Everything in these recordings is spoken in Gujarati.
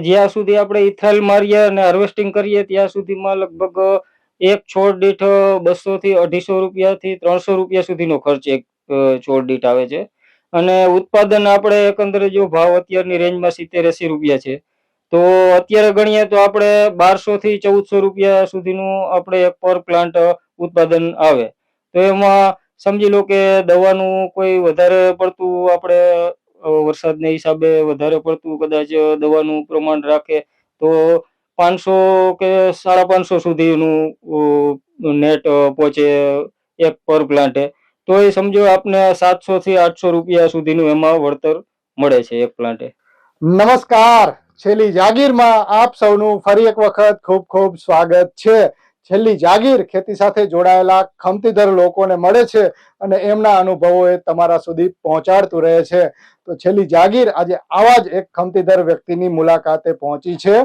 જ્યાં સુધી આપણે ઇથાઇલ મારીએ અને હાર્વેસ્ટિંગ કરીએ, ત્યાં સુધીમાં લગભગ એક છોડ દીઠ બસો થી અઢીસો રૂપિયાથી ત્રણસો રૂપિયા સુધીનો ખર્ચ એક છોડ દીઠ આવે છે. અને ઉત્પાદન આપણે એકંદરે જો ભાવ અત્યારની રેન્જમાં સિત્તેર એસી રૂપિયા છે, તો અત્યારે ગણીએ તો આપણે બારસો થી ચૌદસો રૂપિયા સુધીનું આપણે એક પર પ્લાન્ટ ઉત્પાદન આવે. તો એમાં સમજી લો કે દવાનું કોઈ વધારે પડતું આપણે વરસાદના હિસાબે વધારે પડતું કદાચ દવાનું પ્રમાણ રાખે તો પાંચસો કે સાડા પાંચસો સુધીનું નેટ પહોંચે એક પર પ્લાન્ટે. તો એ સમજો આપને સાતસો થી આઠસો રૂપિયા સુધીનું એમાં વળતર મળે છે એક પ્લાન્ટે. નમસ્કાર, છેલ્લી જાગીરમાં આપ સૌનું ફરી એક વખત ખૂબ ખૂબ સ્વાગત છે. છેલ્લી જાગીર ખેતી સાથે જોડાયેલા ખમતીધર લોકોને મળે છે અને એમના અનુભવો એ તમારા સુધી પહોંચાડતું રહે છે. તો છેલ્લી જાગીર આજે આવા જ એક ખમતીધર વ્યક્તિની મુલાકાતે પહોંચી છે,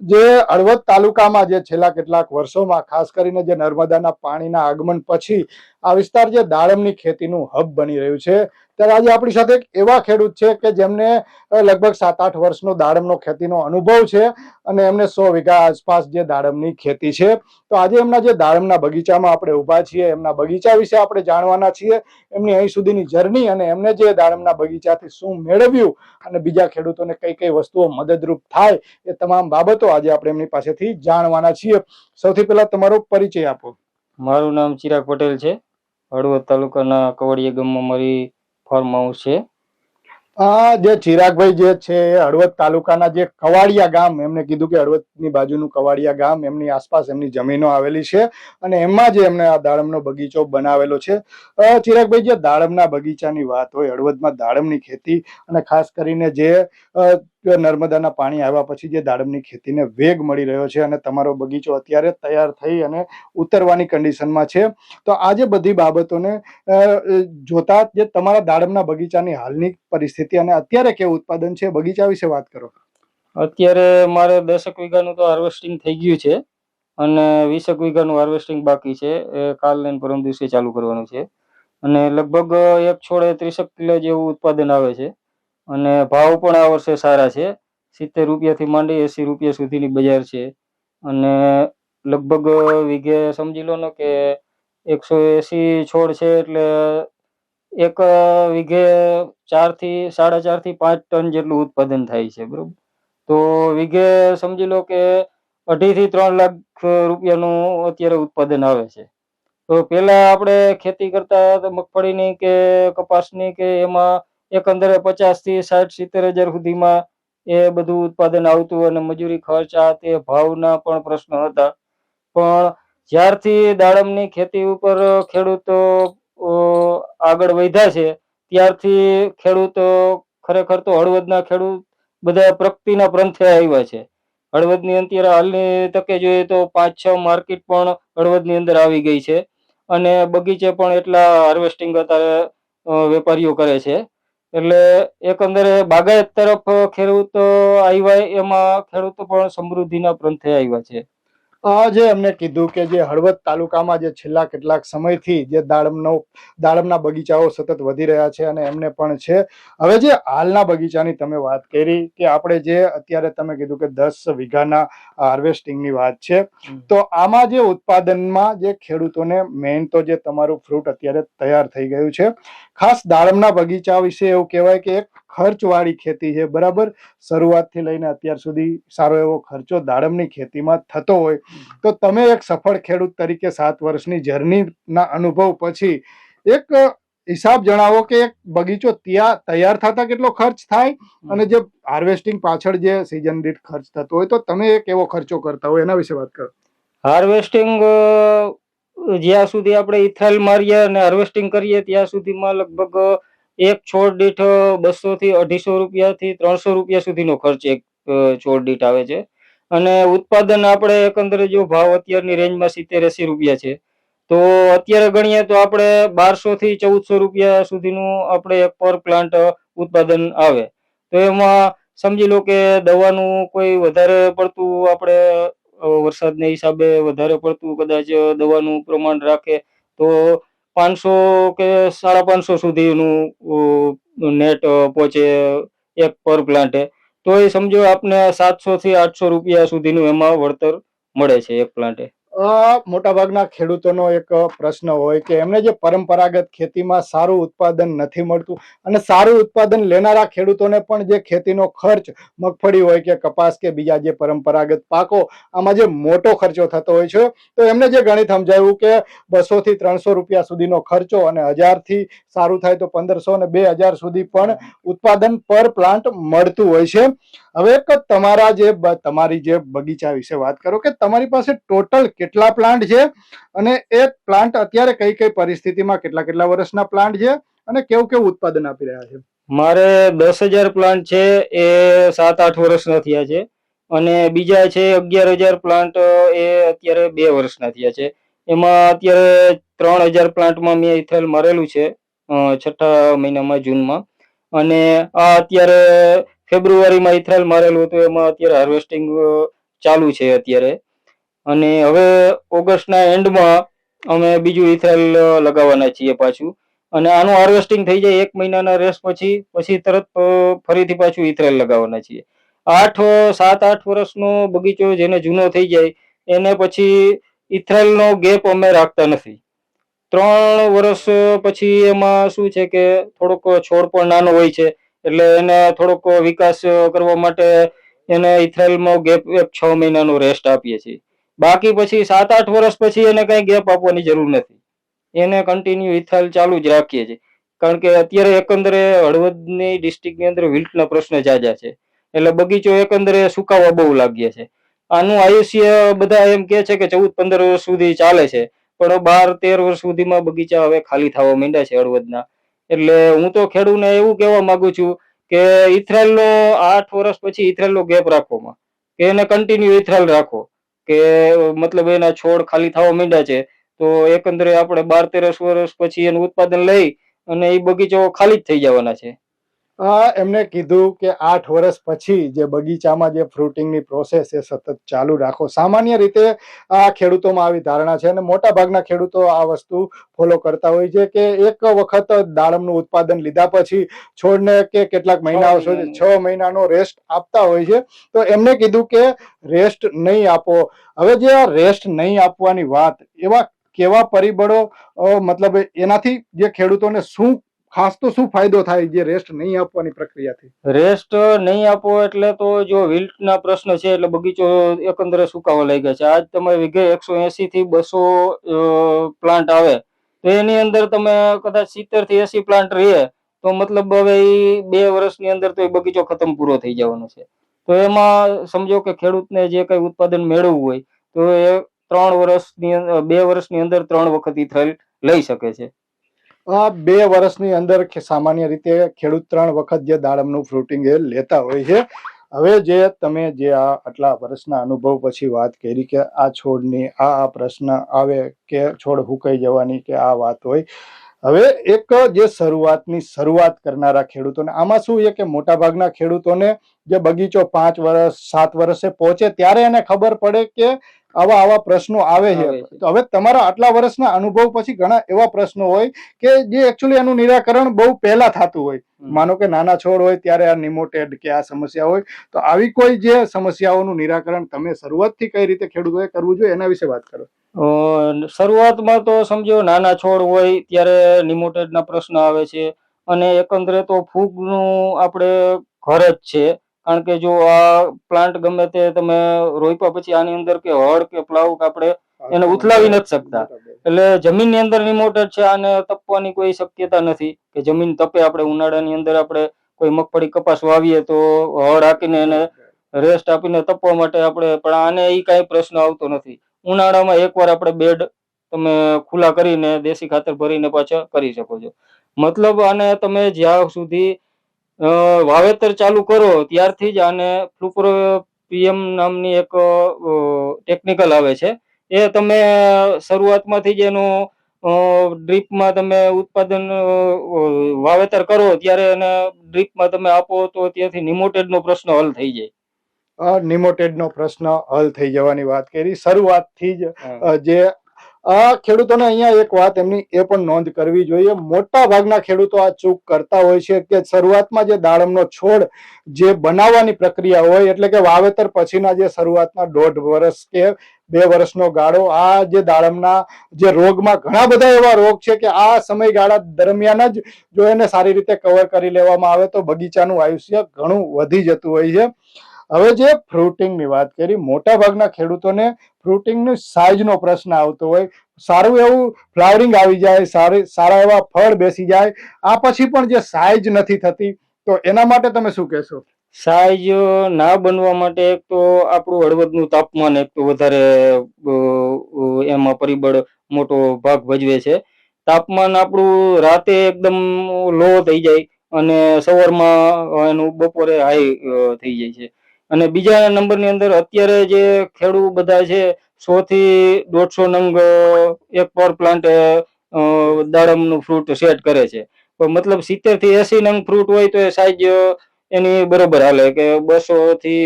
જે હળવદ તાલુકામાં જે છેલ્લા કેટલાક વર્ષોમાં, ખાસ કરીને જે નર્મદાના પાણીના આગમન પછી આ વિસ્તાર જે દાડમની ખેતીનું હબ બની રહ્યું છે, ત્યારે આજે આપણી સાથે એક એવા ખેડૂત છે કે જેમને લગભગ સાત આઠ વર્ષનો દાડમનો ખેતીનો અનુભવ છે અને એમને સો વીઘા આસપાસ જે દાડમની ખેતી છે. તો આજે એમના જે દાડમના બગીચામાં આપણે ઊભા છીએ, એમના બગીચા વિશે આપણે જાણવાના છીએ, એમની અહીં સુધીની જર્ની અને એમને જે દાડમના બગીચાથી શું મેળવ્યું અને બીજા ખેડૂતોને કઈ કઈ વસ્તુઓ મદદરૂપ થાય એ તમામ બાબતો આજે આપણે એમની પાસેથી જાણવાના છીએ. સૌથી પહેલા તમારો પરિચય આપો. મારું નામ ચિરાગ પટેલ છે. હળવદ તાલુકાના કવાડિયા ગામમાં મારી ફાર્મ હાઉસ છે. આ જે ચિરાગભાઈ જે છે, હળવદ તાલુકાના જે કવાડિયા ગામ, એમને કીધું કે હળવદની બાજુનું કવાડિયા ગામ, એમની આસપાસ એમની જમીનો આવેલી છે અને એમાં જે એમને આ દાડમનો બગીચો બનાવેલો છે. ચિરાગભાઈ, જે દાડમના બગીચાની વાત હોય, હળવદમાં દાડમની ખેતી અને ખાસ કરીને જે નર્મદાના પાણી આવ્યા પછી જે દાડમની ખેતીને વેગ મળી રહ્યો છે અને તમારો બગીચો અત્યારે તૈયાર થઈ અને ઉતરવાની કન્ડિશનમાં છે. તો આજે બધી બાબતોને જોતા જે તમારા દાડમના બગીચાની હાલની પરિસ્થિતિ અને અત્યારે કેવું ઉત્પાદન છે બગીચા વિશે વાત કરો. અત્યારે મારે દસેક વીઘાનું તો હાર્વેસ્ટિંગ થઈ ગયું છે અને વીસેક વીઘાનું હાર્વેસ્ટિંગ બાકી છે. એ કાલ ને પરમ દિવસે ચાલુ કરવાનું છે. અને લગભગ એક છોડે ત્રીસેક કિલો જેવું ઉત્પાદન આવે છે. અને ભાવ પણ આ વર્ષે સારા છે. સિત્તેર રૂપિયાથી માંડી એસી રૂપિયા સુધીની બજાર છે. અને લગભગ વીઘે સમજી લો ને કે એકસો એસી છોડ છે એટલે એક વીઘે ચારથી સાડા ચારથી પાંચ ટન જેટલું ઉત્પાદન થાય છે, બરોબર? તો વીઘે સમજી લો કે અઢીથી ત્રણ લાખ રૂપિયાનું અત્યારે ઉત્પાદન આવે છે. તો પહેલાં આપણે ખેતી કરતા મગફળીની કે કપાસની કે એમાં એકંદરે પચાસથી સાઠ સિત્તેર હજાર સુધીમાં એ બધું ઉત્પાદન આવતું અને મજૂરી ખર્ચ આ તે ભાવના પણ પ્રશ્નો હતા. પણ જ્યારથી દાડમની ખેતી ઉપર ખેડૂતો આગળ વધ્યા છે, ત્યારથી ખેડૂતો ખરેખર તો હળવદના ખેડૂત બધા પ્રગતિના પ્રંથે આવ્યા છે. હળવદની અત્યારે હાલની તકે જોઈએ તો પાંચ છ માર્કેટ પણ હળવદની અંદર આવી ગઈ છે અને બગીચે પણ એટલા હાર્વેસ્ટિંગ અત્યારે વેપારીઓ કરે છે. એટલે એકંદરે બાગાયત તરફ ખેડૂતો આવ્યા એમાં ખેડૂતો પણ સમૃદ્ધિના પંથે આવ્યા છે આ જે એમને કીધું કે જે હળવદ તાલુકામાં જે છેલ્લા કેટલાક સમયથી જે દાડમનો દાડમના બગીચાઓ સતત વધી રહ્યા છે અને એમને પણ છે. હવે જે હાલના બગીચાની તમે વાત કરી કે આપણે જે અત્યારે તમે કીધું કે દસ વીઘાના હાર્વેસ્ટિંગની વાત છે તો આમાં જે ઉત્પાદનમાં જે ખેડૂતોને મેઇન તો જે તમારું ફ્રૂટ અત્યારે તૈયાર થઈ ગયું છે. ખાસ દાડમના બગીચા વિશે એવું કહેવાય કે એક ખર્ચવાળી ખેતી છે, બરાબર? શરૂઆતથી લઈને અત્યાર સુધી સારો એવો ખર્ચો દાડમની ખેતીમાં થતો હોય. તો તમે એક સફળ ખેડૂત તરીકે સાત વર્ષની જર્નીના અનુભવ પછી એક હિસાબ જણાવો કે એક બગીચો ત્યાં તૈયાર થતા કેટલો ખર્ચ થાય અને જે હાર્વેસ્ટિંગ પાછળ જે સિઝન દીઠ ખર્ચ થતો હોય તો તમે એક એવો ખર્ચો કરતા હોય એના વિશે વાત કરો. હાર્વેસ્ટિંગ જ્યાં સુધી આપણે ઇથાઇલ મારીએ અને હાર્વેસ્ટિંગ કરીએ, ત્યાં સુધીમાં લગભગ એક છોડ દીઠ બસો થી અઢીસો રૂપિયાથી ત્રણસો રૂપિયા સુધીનો ખર્ચ એક છોડ દીઠ આવે છે. અને ઉત્પાદન આપણે એકંદરે જો ભાવ અત્યારની રેન્જમાં સિત્તેર એસી રૂપિયા છે. તો અત્યારે ગણીએ તો આપણે બારસો થી ચૌદસો રૂપિયા સુધીનું આપણે એક પર પ્લાન્ટ ઉત્પાદન આવે. તો એમાં સમજી લો કે દવાનું કોઈ વધારે પડતું આપણે વરસાદને વરસાદના હિસાબે વધારે પડતું કદાચ દવાનું પ્રમાણ રાખે તો પાંચસો કે સાડા પાંચસો સુધીનું નેટ પહોંચે એક પર પ્લાન્ટે તો એ સમજો આપને સાતસો થી આઠસો રૂપિયા સુધીનું એમાં વળતર મળે છે એક પ્લાન્ટે મોટાભાગના ખેડૂતોનો એક પ્રશ્ન હોય કે એમને જે પરંપરાગત ખેતીમાં સારું ઉત્પાદન નથી મળતું અને સારું ઉત્પાદન લેનારા ખેડૂતોને પણ જે ખેતીનો ખર્ચ મગફળી હોય કે કપાસ કે બીજા જે પરંપરાગત પાકો, આમાં જે મોટો ખર્ચો થતો હોય છે, તો એમને જે ગણિત સમજાવ્યું કે બસો થી ત્રણસો રૂપિયા સુધીનો ખર્ચો અને હજારથી સારું થાય તો પંદરસો અને બે હજાર સુધી પણ ઉત્પાદન પર પ્લાન્ટ મળતું હોય છે. હવે તમારા જે તમારી જે બગીચા વિશે વાત કરો કે તમારી પાસે ટોટલ કેટલા પ્લાન્ટ છે અને એ પ્લાન્ટ અત્યારે કઈ કઈ પરિસ્થિતિમાં કેટલા કેટલા વર્ષના પ્લાન્ટ છે અને કેવું કેવું ઉત્પાદન આપી રહ્યા છે? મારે દસ હજાર પ્લાન્ટ છે, એ સાત આઠ વર્ષના થયા છે. અને બીજા છે અગિયાર હજાર પ્લાન્ટ એ અત્યારે બે વર્ષના થયા છે. એમાં અત્યારે ત્રણ હજાર પ્લાન્ટમાં મેં ઇથેલ મરેલું છે છઠ્ઠા મહિનામાં જૂનમાં. અને આ અત્યારે ફેબ્રુઆરીમાં ઇથેલ મારેલું હતું, એમાં અત્યારે હાર્વેસ્ટિંગ ચાલુ છે અત્યારે. અને હવે ઓગસ્ટના એન્ડમાં અમે બીજું ઇથેલ લગાવવાના છીએ પાછું. અને આનું હાર્વેસ્ટિંગ થઈ જાય એક મહિનાના રેસ્ટ પછી પછી તરત ફરીથી પાછું ઇથરેલ લગાવવાના છીએ. આઠ, સાત, આઠ વર્ષનો બગીચો જેને જૂનો થઈ જાય, એને પછી ઇથરેલનો ગેપ અમે રાખતા નથી. ત્રણ વર્ષ પછી એમાં શું છે કે થોડોક છોડ પણ નાનો હોય છે, એટલે એને થોડોક વિકાસ કરવા માટે એને ઇથરેલમાં ગેપ છ મહિનાનો રેસ્ટ આપીએ છીએ. બાકી પછી સાત આઠ વર્ષ પછી એને કઈ ગેપ આપવાની જરૂર નથી. એને કન્ટિન્યુ ઇથાલ ચાલુ જ રાખીએ છીએ. કારણ કે અત્યારે એકંદરે હળવદની ડિસ્ટ્રિક્ટની અંદર વિલ્ટના પ્રશ્ન જાજા છે. એટલે બગીચો એકંદરે સુકાવા બહુ લાગ્યા છે. આનું આયુષ્ય બધા એમ કે છે કે ચૌદ પંદર વર્ષ સુધી ચાલે છે. પણ બાર તેર વર્ષ સુધીમાં બગીચા હવે ખાલી થવા માંડ્યા છે હળવદના. એટલે હું તો ખેડૂતને એવું કહેવા માંગુ છું કે ઇથરાલનો આઠ વર્ષ પછી ઇથરાલનો ગેપ રાખવામાં કે એને કન્ટિન્યુ ઇથરાલ રાખો. કે મતલબ એના છોડ ખાલી થવા માંડ્યા છે, તો એકંદરે આપણે બાર તેરસ વર્ષ પછી એનું ઉત્પાદન લઈ અને એ બગીચો ખાલી જ થઈ જવાના છે. એમને કીધું કે આઠ વર્ષ પછી જે બગીચામાં જે ફ્રૂટિંગની પ્રોસેસ એ સતત ચાલુ રાખો. સામાન્ય રીતે આ ખેડૂતોમાં આવી ધારણા છે અને મોટા ભાગના ખેડૂતો આ વસ્તુ ફોલો કરતા હોય છે કે એક વખત દાડમનું ઉત્પાદન લીધા પછી છોડને કે કેટલાક મહિનાઓ સુધી છ મહિનાનો રેસ્ટ આપતા હોય છે. તો એમને કીધું કે રેસ્ટ નહીં આપો. હવે જે આ રેસ્ટ નહીં આપવાની વાત એવા કેવા પરિબળો મતલબ એનાથી જે ખેડૂતોને શું ખાસ તો શું ફાયદો થાય જે રેસ્ટ નહીં આપવાની પ્રક્રિયાથી? રેસ્ટ નહીં આપો એટલે તો જો વિલ્ટના પ્રશ્ન છે, એટલે બગીચો એકંદરે સુકાવા લાગ્યા છે. આજ તમે વીઘે એકસો એસી થી બસો પ્લાન્ટ આવે, તો એની અંદર તમે કદાચ સિત્તેરથી એસી પ્લાન્ટ રહે, તો મતલબ હવે એ બે વર્ષની અંદર તો એ બગીચો ખતમ પૂરો થઈ જવાનો છે. તો એમાં સમજો કે ખેડૂતને જે કઈ ઉત્પાદન મેળવવું હોય, તો એ ત્રણ વર્ષની બે વર્ષની અંદર ત્રણ વખત થયેલ લઈ શકે છે. આ બે વર્ષની અંદર સામાન્ય રીતે ખેડૂત ત્રણ વખત જે દાડમનું ફ્રૂટિંગ એ લેતા હોય છે. હવે જે તમે જે આ આટલા વર્ષના અનુભવ પછી વાત કરી કે આ છોડની આ આ પ્રશ્ન આવે કે છોડ હુકાઈ જવાની કે આ વાત હોય. હવે એક જે શરૂઆતની શરૂઆત કરનારા ખેડૂતોને આમાં શું છે કે મોટાભાગના ખેડૂતોને જે બગીચો પાંચ વર્ષ સાત વર્ષે પહોંચે ત્યારે એને ખબર પડે કે આવા આવા પ્રશ્નો આવે છે. તો હવે તમારા આટલા વર્ષના અનુભવ પછી ઘણા એવા પ્રશ્નો હોય કે જે એકચ્યુઅલી એનું નિરાકરણ બહુ પહેલા થતું હોય. માનો કે નાના છોડ હોય ત્યારે આ નિમોટેડ કે આ સમસ્યા હોય. તો આવી કોઈ જે સમસ્યાઓનું નિરાકરણ તમે શરૂઆતથી કઈ રીતે ખેડૂતોએ કરવું જોઈએ એના વિશે વાત કરો. શરૂઆતમાં તો સમજો નાના છોડ હોય ત્યારે નિમોટેડના પ્રશ્ન આવે છે. અને એકંદરે તો ફૂગનું આપણે ઘર જ છે. કારણ કે જો આ પ્લાન્ટ ગમે તે તમે રોપ્યા પછી આની અંદર કે હળ કે પ્લાવ કે આપણે એને ઉથલાવી નથી શકતા. એટલે જમીનની અંદર રિમોટેડ છે આને તપવાની કોઈ શક્યતા નથી કે જમીન તપે આપણે ઉનાળાની અંદર આપણે કોઈ મગફળી કપાસ વાવીએ તો હળ આપીને એને રેસ્ટ આપીને તપવા માટે આપણે પણ આને એ કાંઈ પ્રશ્ન આવતો નથી. ઉનાળામાં એકવાર આપણે બેડ તમે ખુલ્લા કરીને દેશી ખાતર ભરીને પાછા કરી શકો છો. મતલબ આને તમે જ્યાં સુધી વાવેતર ચાલુ કરો ત્યારથી જ આને પીએમ નામની એક ટેકનિકલ આવે છે. એ તમે શરૂઆતમાંથી જ એનું ડ્રીપમાં તમે ઉત્પાદન વાવેતર કરો ત્યારે એને ડ્રીપમાં તમે આપો તો ત્યાંથી નિમોટેડનો પ્રશ્ન હલ થઈ જાય. નિમોટેડનો પ્રશ્ન હલ થઈ જવાની વાત કરી. શરૂઆતથી જ જે આ ખેડૂતોને અહીંયા એક વાત એમની એ પણ નોંધ કરવી જોઈએ. મોટા ભાગના ખેડૂતો આ ચૂક કરતા હોય છે કે શરૂઆતમાં જે દાડમનો છોડ જે બનાવવાની પ્રક્રિયા હોય, એટલે કે વાવેતર પછીના જે શરૂઆતના દોઢ વર્ષ કે બે વર્ષનો ગાળો, આ જે દાડમના જે રોગમાં ઘણા બધા એવા રોગ છે કે આ સમયગાળા દરમિયાન જ જો એને સારી રીતે કવર કરી લેવામાં આવે તો બગીચાનું આયુષ્ય ઘણું વધી જતું હોય છે. હવે જે ફ્રૂટિંગની વાત કરી મોટા ભાગના ખેડૂતોને ફ્રૂટિંગની સાઇઝનો પ્રશ્ન આવતો હોય. સારું એવું ફ્લાવરિંગ આવી જાય, સારી, સારા એવા ફળ બેસી જાય. આ પછી પણ જે સાઇઝ નથી થતી, તો એના માટે તમે શું કહેશો? સાઇઝ ના બનવા માટે એક તો આપણું હળવદનું તાપમાન એક તો વધારે એમાં પરિબળ મોટો ભાગ ભજવે છે. તાપમાન આપણું રાતે એકદમ લો થઈ જાય અને સવારમાં એનું બપોરે હાઈ થઈ જાય છે. અને બીજા નંબરની અંદર અત્યારે જે ખેડૂત બધા છે, સો થી દોઢસો નંગ, એક પર પ્લાન્ટ દાડમનું ફ્રૂટ સેટ કરે છે. તો મતલબ સિત્તેરથી એસી નંગ ફ્રૂટ હોય તો એ સાઈઝ એની બરોબર હાલે કે બસો થી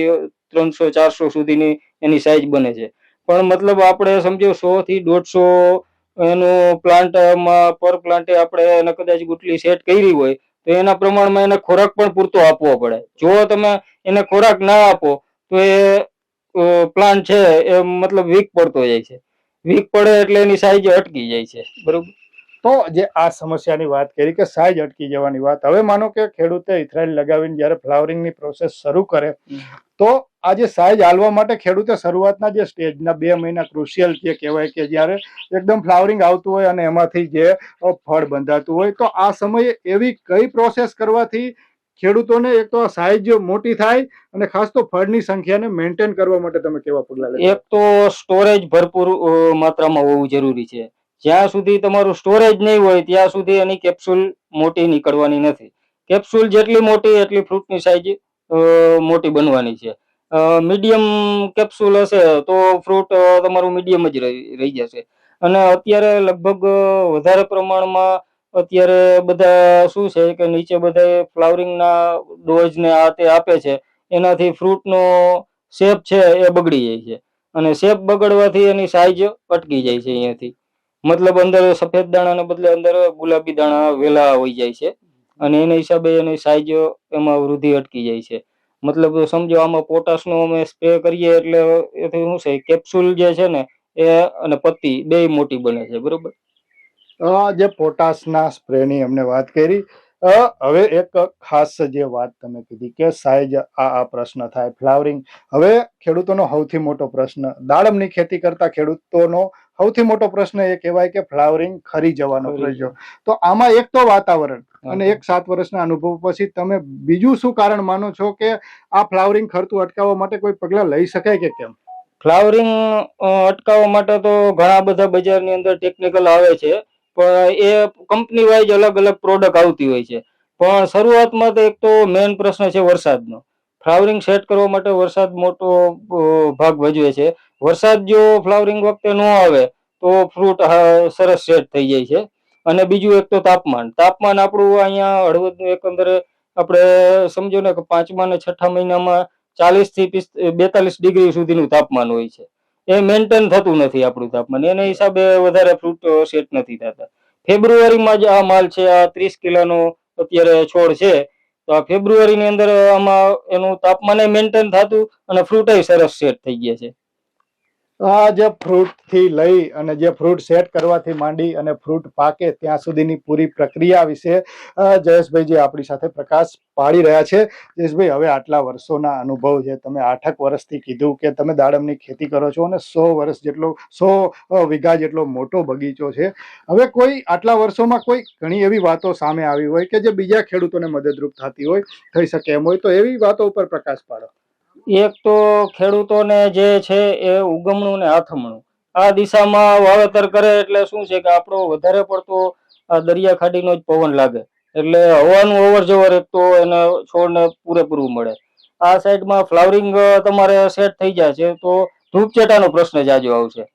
ત્રણસો, ચારસો સુધીની એની સાઈઝ બને છે. પણ મતલબ આપણે સમજો સો થી દોઢસો એનું પ્લાન્ટમાં પર પ્લાન્ટે આપણે એને કદાચ ગુટલી સેટ કરી હોય તો એના પ્રમાણમાં એને ખોરાક પણ પૂરતો આપવો પડે. જો તમે એને ખોરાક ના આપો, તો એ પ્લાન્ટ છે, એ મતલબ વીક પડતો જાય છે. વીક પડે એટલે એની સાઈઝ અટકી જાય છે. બરોબર? તો જે આ સમસ્યાની વાત કરી કે સાઈઝ અટકી જવાની વાત હવે માનો કે ખેડૂતે ઇથરાઇલ લગાવીને જ્યારે ફ્લાવરિંગની પ્રોસેસ શરૂ કરે તો આ જે સાઈઝ હાલવા માટે ખેડૂતે શરૂઆતના જે સ્ટેજના બે મહિના ક્રુશિયલ જે કહેવાય કે જ્યારે એકદમ ફ્લાવરિંગ આવતું હોય અને એમાંથી જે ફળ બંધાતું હોય તો આ સમયે એવી કઈ પ્રોસેસ કરવાથી ખેડૂતોને એક તો સાઈઝ મોટી થાય અને ખાસ તો ફળની સંખ્યાને મેન્ટેન કરવા માટે તમે કેવા પગલા એક તો સ્ટોરેજ ભરપૂર માત્રામાં હોવું જરૂરી છે. જ્યાં સુધી તમારું સ્ટોરેજ નહીં હોય, ત્યાં સુધી એની કેપ્સ્યુલ મોટી નીકળવાની નથી. કેપ્સ્યુલ જેટલી મોટી, એટલી ફ્રૂટની સાઈઝ મોટી બનવાની છે. મીડિયમ કેપ્સ્યુલ હશે તો ફ્રૂટ તમારું મીડિયમ જ રહી જશે. અને અત્યારે લગભગ વધારે પ્રમાણમાં અત્યારે બધા શું છે કે નીચે બધા ફ્લાવરિંગના ડોઝ ને આ તે આપે છે, એનાથી ફ્રૂટનો શેપ છે એ બગડી જાય છે. અને શેપ બગડવાથી એની સાઈઝ અટકી જાય છે અહીંયાથી. મતલબ અંદર સફેદ દાણાને બદલે અંદર ગુલાબી દાણા વેલા હોઈ જાય છે. અને એના હિસાબે એની સાઈઝ એમાં વૃદ્ધિ અટકી જાય છે. મતલબ સમજો, આમાં પોટાશનો અમે સ્પ્રે કરીએ એટલે એથી શું છે કેપ્સ્યુલ જે છે ને, એ અને પત્તી બે મોટી બને છે, બરોબર? જે પોટાશના સ્પ્રેની અમને વાત કરી હવે એક ખાસ જે વાત તમે કીધી કે સાઈઝ આ આ પ્રશ્ન થાય ફ્લાવરિંગ. હવે ખેડૂતોનો સૌથી મોટો પ્રશ્ન દાડમની ખેતી કરતા ખેડૂતોનો સૌથી મોટો પ્રશ્ન એ કહેવાય કે ફ્લાવરિંગ ખરી જવાનો પ્રશ્ન. તો આમાં એક તો વાતાવરણ અને એક સાત વર્ષના અનુભવ પછી તમે બીજું શું કારણ માનો છો કે આ ફ્લાવરિંગ ખરતું અટકાવવા માટે કોઈ પગલાં લઈ શકાય કે કેમ? ફ્લાવરિંગ અટકાવવા માટે તો ઘણા બધા બજારની અંદર ટેકનિકલ આવે છે. પણ એ કંપની વાઇઝ અલગ અલગ પ્રોડક્ટ આવતી હોય છે. પણ શરૂઆતમાં તો એક તો મેઇન પ્રશ્ન છે વરસાદનો. ફ્લાવરિંગ સેટ કરવા માટે વરસાદ મોટો ભાગ ભજવે છે. વરસાદ જો ફ્લાવરિંગ વખતે ન આવે, તો ફ્રૂટ સરસ સેટ થઈ જાય છે. અને બીજું એક તો તાપમાન. તાપમાન આપણું અહીંયા હળવદનું એકંદરે આપણે સમજો ને કે પાંચમા ને છઠ્ઠા મહિનામાં ચાલીસથી બેતાલીસ ડિગ્રી સુધીનું તાપમાન હોય છે. એ મેન્ટેન થતું નથી આપણું તાપમાન. એના હિસાબે વધારે ફ્રૂટ સેટ નથી થતા. ફેબ્રુઆરીમાં જ આ માલ છે, આ ત્રીસ કિલોનો અત્યારે છોડ છે. તો આ ફેબ્રુઆરીની અંદર આમાં એનું તાપમાન મેન્ટેન થતું અને ફ્રૂટ સરસ સેટ થઈ ગયા છે. આ જે ફ્રૂટથી લઈ અને જે ફ્રૂટ સેટ કરવાથી માંડી અને ફ્રૂટ પાકે ત્યાં સુધીની પૂરી પ્રક્રિયા વિશે જયેશભાઈ જે આપણી સાથે પ્રકાશ પાડી રહ્યા છે. જયેશભાઈ, હવે આટલા વર્ષોના અનુભવ છે. તમે આઠક વર્ષથી કીધું કે તમે દાડમની ખેતી કરો છો અને સો વર્ષ જેટલો, સો વીઘા જેટલો મોટો બગીચો છે. હવે કોઈ આટલા વર્ષોમાં કોઈ ઘણી એવી વાતો સામે આવી હોય કે જે બીજા ખેડૂતોને મદદરૂપ થતી હોય, થઈ શકે એમ હોય તો એવી વાતો ઉપર પ્રકાશ પાડો. એક તો ખેડૂતોને જે છે એ ઉગમણું ને આથમણું. આ દિશામાં વાવેતર કરે એટલે શું છે કે આપણો વધારે પડતો આ દરિયાખાડીનો જ પવન લાગે. એટલે હવાનું અવર જવર એક તો એને છોડને પૂરેપૂરું મળે. આ સાઈડમાં ફ્લાવરિંગ તમારે સેટ થઈ જાય છે તો ધૂપચેટાનો પ્રશ્ન જાજો આવશે.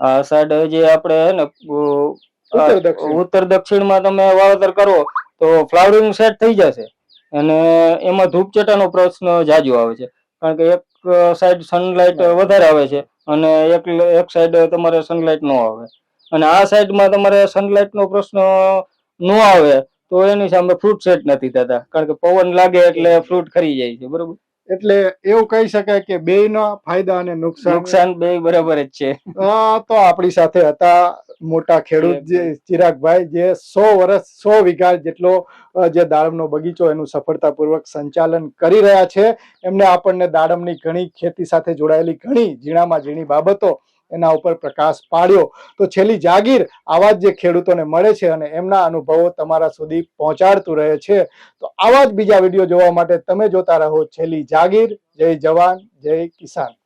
આ સાઈડ જે આપણે હે ને ઉત્તર ઉત્તર દક્ષિણમાં તમે વાવેતર કરો તો ફ્લાવરિંગ સેટ થઈ જશે. અને એમાં ધૂપચેટાનો પ્રશ્ન જાજો આવે છે. કારણ કે એક સાઈડ સનલાઇટ વધારે આવે છે અને એક એક સાઈડ તમારે સનલાઇટ ન આવે. અને આ સાઈડમાં તમારે સનલાઇટ નો પ્રશ્ન ન આવે તો એની સામે ફ્રૂટ સેટ નથી થતા. કારણ કે પવન લાગે એટલે ફ્રૂટ ખરી જાય છે બરોબર? એટલે એવું કહી શકાય કે બેયના ફાયદા અને નુકસાન. નુકસાન બે બરાબર જ છે. આ તો આપણી સાથે હતા મોટા ખેડૂત જે ચિરાગભાઈ જે સો વર્ષ સો વીઘા જેટલો જે દાડમનો બગીચો એનું સફળતાપૂર્વક સંચાલન કરી રહ્યા છે. એમને આપણને દાડમની ઘણી ખેતી સાથે જોડાયેલી ઘણી ઝીણામાં ઝીણી બાબતો એના ઉપર પ્રકાશ પાડ્યો. તો છેલ્લી જાગીર આવા જ જે ખેડૂતોને મળે છે અને એમના અનુભવો તમારા સુધી પહોંચાડતું રહે છે. તો આવા જ બીજા વીડિયો જોવા માટે તમે જોતા રહો છેલ્લી જાગીર. જય જવાન, જય કિસાન.